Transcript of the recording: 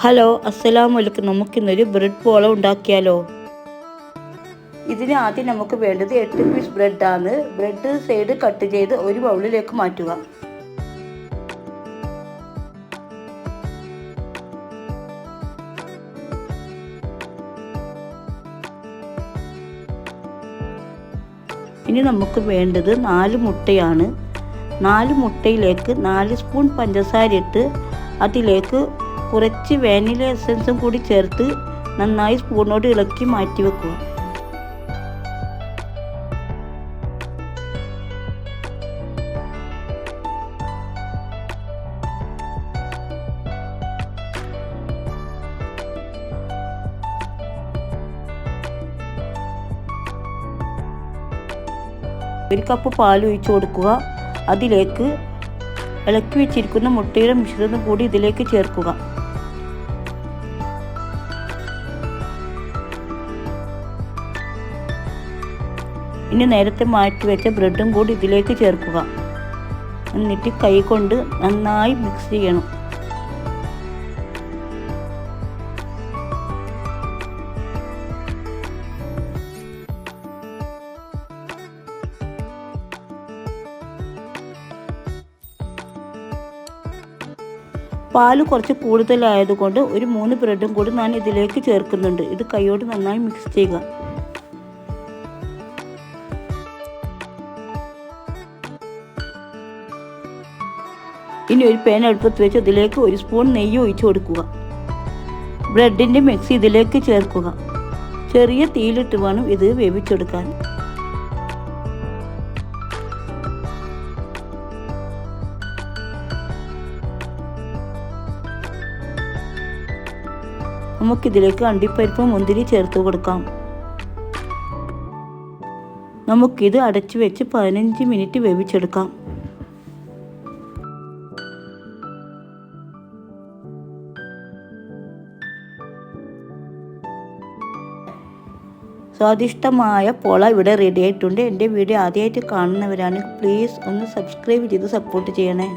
Hello അസ്സലാമു അലൈക്കും നമുക്കിന്നൊരു ബ്രെഡ് പോള ഉണ്ടാക്കിയാലോ? ഇതിന് ആദ്യം നമുക്ക് വേണ്ടത് എട്ട് പീസ് ബ്രെഡാണ് ബ്രെഡ് സൈഡ് കട്ട് ചെയ്ത് ഒരു ബൗളിലേക്ക് മാറ്റുക. ഇനി നമുക്ക് വേണ്ടത് നാല് മുട്ടയാണ്. നാല് മുട്ടയിലേക്ക് നാല് സ്പൂൺ പഞ്ചസാര ഇട്ട് അതിലേക്ക് കുറച്ച് വാനില എസൻസും കൂടി ചേർത്ത് നന്നായി സ്പൂണോട് ഇളക്കി മാറ്റി വെക്കുക. ഒരു കപ്പ് പാൽ ഒഴിച്ചു കൊടുക്കുക. അതിലേക്ക് ഇളക്കി വെച്ചിരിക്കുന്ന മുട്ടയുടെ മിശ്രിതം കൂടി ഇതിലേക്ക് ചേർക്കുക. ഇനി നേരത്തെ മാറ്റി വെച്ച ബ്രെഡും കൂടി ഇതിലേക്ക് ചേർക്കുക. എന്നിട്ട് കൈ കൊണ്ട് നന്നായി മിക്സ് ചെയ്യണം. പാൽ കുറച്ച് കൂടുതലായതുകൊണ്ട് ഒരു മൂന്ന് ബ്രെഡും കൂടി ഞാൻ ഇതിലേക്ക് ചേർക്കുന്നുണ്ട്. ഇത് കൈയോട് നന്നായി മിക്സ് ചെയ്യുക. ഇനി ഒരു പേന അടുപ്പത്ത് വെച്ച് ഇതിലേക്ക് ഒരു സ്പൂൺ നെയ്യ് ഒഴിച്ചു കൊടുക്കുക. ബ്രെഡിന്റെ മിക്സ് ഇതിലേക്ക് ചേർക്കുക. ചെറിയ തീയിലിട്ട് വേണം ഇത് വേവിച്ചെടുക്കാൻ. നമുക്കിതിലേക്ക് അണ്ടിപ്പരിപ്പും മുന്തിരി ചേർത്ത് കൊടുക്കാം. നമുക്കിത് അടച്ചു വെച്ച് പതിനഞ്ച് മിനിറ്റ് വേവിച്ചെടുക്കാം. സ്വാദിഷ്ടമായ പോള ഇവിടെ റെഡി ആയിട്ടുണ്ട്. എന്റെ വീഡിയോ ആദ്യമായിട്ട് കാണുന്നവരാണെങ്കിൽ പ്ലീസ് ഒന്ന് സബ്സ്ക്രൈബ് ചെയ്ത് സപ്പോർട്ട് ചെയ്യണേ.